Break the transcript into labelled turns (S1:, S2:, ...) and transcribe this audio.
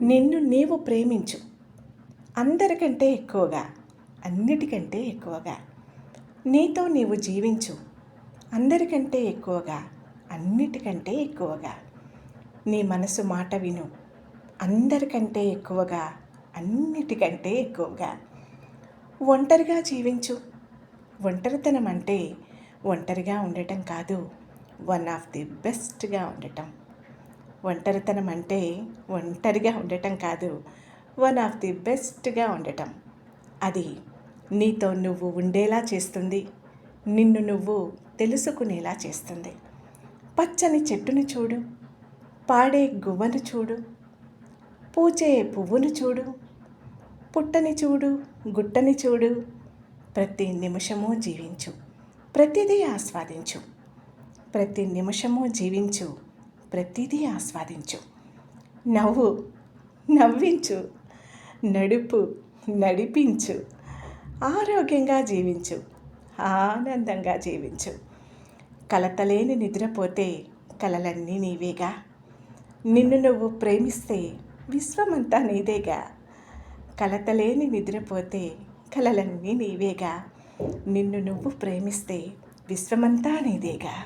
S1: నిన్ను నీవు ప్రేమించు. అందరికంటే ఎక్కువగా అన్నిటికంటే ఎక్కువగా నీతో నీవు జీవించు. అందరికంటే ఎక్కువగా అన్నిటికంటే ఎక్కువగా నీ మనసు మాట విను. అందరికంటే ఎక్కువగా అన్నిటికంటే ఎక్కువగా ఒంటరిగా జీవించు. ఒంటరితనం అంటే ఒంటరిగా ఉండటం కాదు వన్ ఆఫ్ ది బెస్ట్గా ఉండటం. ఒంటరితనం అంటే ఒంటరిగా ఉండటం కాదు. వన్ ఆఫ్ ది బెస్ట్గా ఉండటం. అది నీతో నువ్వు ఉండేలా చేస్తుంది. నిన్ను నువ్వు తెలుసుకునేలా చేస్తుంది. పచ్చని చెట్టును చూడు. పాడే గువ్వను చూడు. పూచే పువ్వును చూడు. పుట్టని చూడు. గుట్టని చూడు. ప్రతి నిమిషము జీవించు. ప్రతిదీ ఆస్వాదించు. ప్రతి నిమిషము జీవించు. ప్రతిదీ ఆస్వాదించు. నవ్వు నవ్వించు. నడుపు నడిపించు. ఆరోగ్యంగా జీవించు. ఆనందంగా జీవించు. కలతలేని నిద్రపోతే కలలన్నీ నీవేగా. నిన్ను నువ్వు ప్రేమిస్తే విశ్వమంతా నీదేగా. కలతలేని నిద్రపోతే కలలన్నీ నీవేగా. నిన్ను నువ్వు ప్రేమిస్తే విశ్వమంతా నీదేగా.